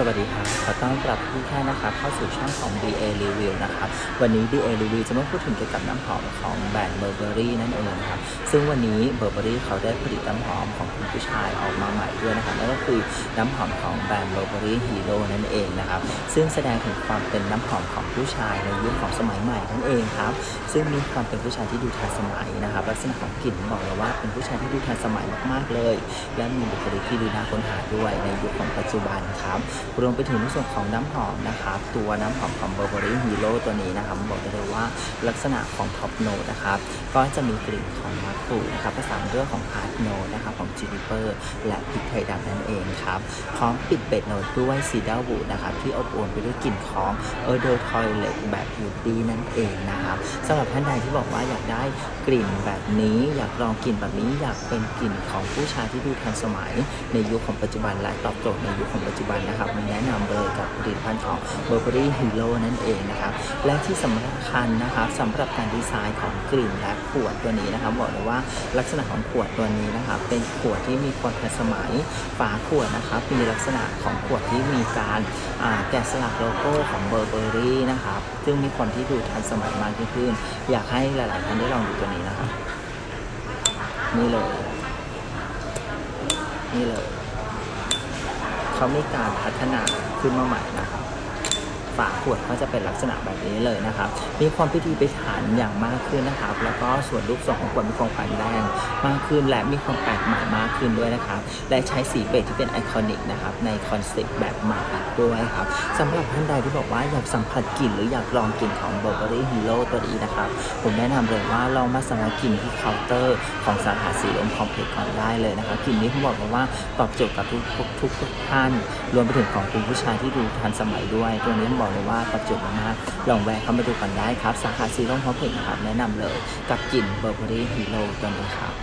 สวัสดีครับ ขอต้อนรับทุกท่านนะครับเข้าสู่ช่องของ DA Review นะครับ วันนี้ DA Review จะมาพูดถึงเกี่ยวกับน้ำหอมของแบรนด์ Burberry นั่นเองนะครับ ซึ่งวันนี้ Burberry เขาได้ผลิตน้ำหอมของคุณผู้ชายออกมาใหม่ด้วยนะครับนั่นก็คือน้ำหอมของแบรนด์ Burberry Hero นั่นเองนะครับ ซึ่งแสดงถึงความเป็นน้ำหอมของผู้ชายในยุคของสมัยใหม่นั่นเองครับ ซึ่งมีความเป็นผู้ชายที่ดูทันสมัยนะครับ ลักษณะของกลิ่นบอกเลยว่าเป็นผู้ชายที่ดูทันสมัยมากๆเลย และมีบุคลิกที่ดูน่าค้นหาด้วยในยุคของปัจจุบันครับรวมไปถึงในส่วนของน้ำหอมนะครับตัวน้ำหอมของ Burberry Hero ตัวนี้นะครับบอกได้เลยว่าลักษณะของท็อปโน e นะครับก็จะมีกลิ่นของมะกรูนะครับผสานด้วยของฮาร์ดโนนะครับของจินิเปอร์และพริกไทยดำนั่นเองครับพร้อมปิดเบสโนตด้วยซีดาวูดนะครับที่อบอวลไปด้วยกลิ่นของเออร์เดอร์ทอยเลตแบบบิวตี้นั่นเองนะครับสำหรับท่านใดที่บอกว่าอยากได้กลิ่นแบบนี้อยากลองกลิ่นแบบนี้อยากเป็นกลิ่นของผู้ชายที่ดูทันสมัยในยุคของปัจจุบันและตอบโจทย์ในยุคของปัจจุบันนะครับแนะนำเลยกับผลิตภัณฑ์ของ Burberry Hero นั่นเองนะครับและที่สำคัญนะครับสำหรับการดีไซน์ของกลิ่นและขวดตัวนี้นะครับบอกเลยว่าลักษณะของขวดตัวนี้นะครับเป็นขวดที่มีความทันสมัยฝาขวดนะครับมีลักษณะของขวดที่มีการแกะสลักโลโก้ของ Burberry นะครับซึ่งมีความที่ดูทันสมัยมากยิ่งขึ้น อยากให้หลาย ๆ ท่านได้ลองดูตัวนี้นะครับนี่เลยนี่เลย เขามีการพัฒนาขึ้นมาใหม่นะครับฝาขวดก็จะเป็นลักษณะแบบนี้เลยนะครับ มีความพิธีพิถันอย่างมากขึ้นนะครับ แล้วก็ส่วนรูปทรงของขวดมีความแข็งแรงมากขึ้น และมีความแปลกใหม่มากขึ้นด้วยนะครับ และใช้สีเบจที่เป็นไอคอนิกนะครับในคอนเซ็ปต์แบบใหม่ ด้วยครับสำหรับท่านใดที่บอกว่าอยากสัมผัสกลิ่นหรืออยากลองกลิ่นของ Burberry Hero ตัวนี้นะครับผมแนะนำเลยว่าลองมาสัมผัสกลิ่นที่เคาน์เตอร์ของสาขาสีลมคอมเพล็กซ์ก่อนได้เลยนะครับกลิ่นนี้ผมบอกเลยว่าตอบโจทย์กับทุกทุกทุกท่านรวมไปถึงของคุณผู้ชายที่ดูทันสมัยด้วย ตัวนี้ผมบอกเลยว่าตอบโจทย์มากๆลองแวะเข้ามาดูกันได้ครับสาขาสีลมคอมเพล็กซ์นะครับแนะนำเลยกับกลิ่น Burberry Hero ตัวนี้ครับ